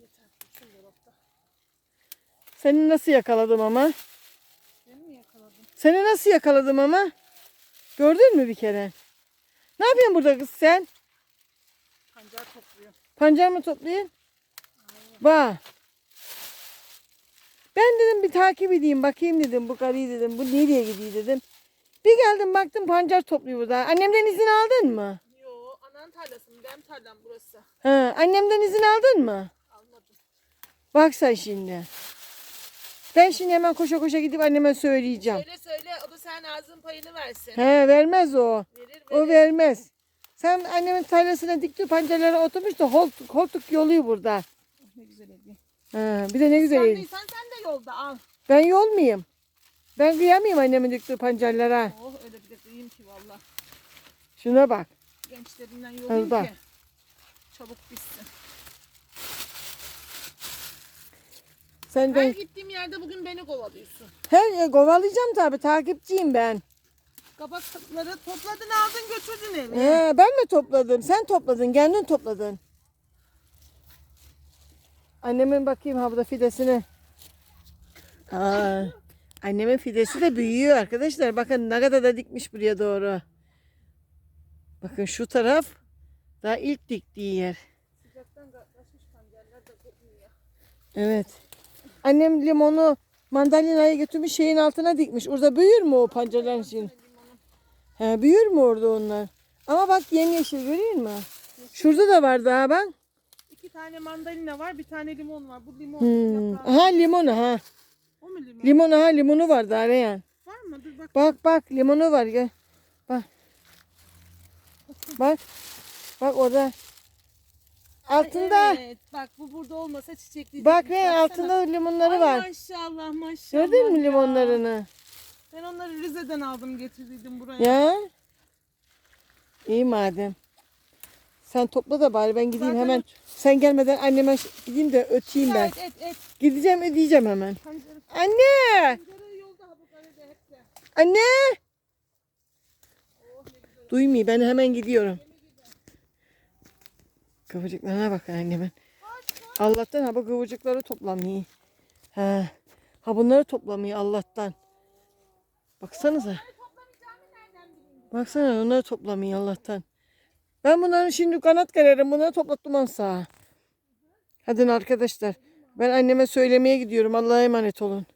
Yeter. Şu dolapta. Seni nasıl yakaladım ama? Beni mi yakaladın? Seni nasıl yakaladım ama? Gördün mü bir kere? Ne yapıyorsun burada kız sen? Pancar topluyor. Pancar mı toplayın? Bak. Ben dedim bir takip edeyim bakayım dedim bu karıyı dedim. Bu nereye gidiyor dedim. Bir geldim baktım pancar topluyor burada. Annemden izin aldın mı? Yo anan tarlası mı? Benim tarlam burası. Ha, annemden izin aldın mı? Bak sen şimdi. Ben şimdi hemen koşa koşa gidip anneme söyleyeceğim. Söyle söyle o da sen ağzın payını versin. He vermez o. Verir O verir. vermez. Sen annemin tarlasına dikti pancarlara oturmuş da koltuk, koltuk yoluyor burada. Ne güzel hediye. Ha, bir de ne güzel. Sen el. değilsen sen de yolda al. Ben yol muyum? Ben kıyamayayım annemin diktiği pancarlara. Oh öyle bir de kıyayım ki valla. Şuna bak. Gençlerinden yolayım bak. ki. Çabuk bitsin. Sen Her de gittiğim yerde bugün beni kovalıyorsun. her kovalayacağım tabii takipçiyim ben. Kabakları topladın aldın götürdün eve. He, ben mi topladım? Sen topladın, kendin topladın. Annemin bakayım ha burada fidesini. Aa, annemin fidesi de büyüyor arkadaşlar. Bakın ne kadar da dikmiş buraya doğru. Bakın şu taraf daha ilk diktiği yer. Evet. Annem limonu mandalinaya götürmüş şeyin altına dikmiş. Orada büyür mü o pancarların için? He, büyür mü orada onlar? Ama bak yemyeşil görüyor musun? Şurada da var daha bak. İki tane mandalina var bir tane limon var. Bu limon. Hmm. yaprağı- Aha limonu ha. O mu limon? Limon aha limonu var daha Reyhan. Var mı? Dur bak. Bak bak limonu var gel. Bak. Bak. Bak orada. Altında. Evet, bak bu burada olmasa çiçekli. Bak Reyhan altında limonları var. Maşallah maşallah. Gördün mü ya. limonlarını? Ben onları Rize'den aldım getirdiydim buraya. Ya. İyi madem. Sen topla da bari ben gideyim Zaten hemen. Sen gelmeden anneme ş- gideyim de öteyim ben. Evet et et. Gideceğim ödeyeceğim hemen. Pancarı, Anne! pancarı yolda ha bu karede hep de. Anne! Duymuyor ben hemen gidiyorum. Kıvırcıklarına bak annemin. Allah'tan ha bu kıvırcıkları toplamıyor. Ha, ha bunları toplamıyor Allah'tan. Baksanıza. Baksana onları toplamıyor Allah'tan. Ben bunların şimdi kanat gererim. Bunları toplattım sağa. Hadi arkadaşlar. Ben anneme söylemeye gidiyorum. Allah'a emanet olun.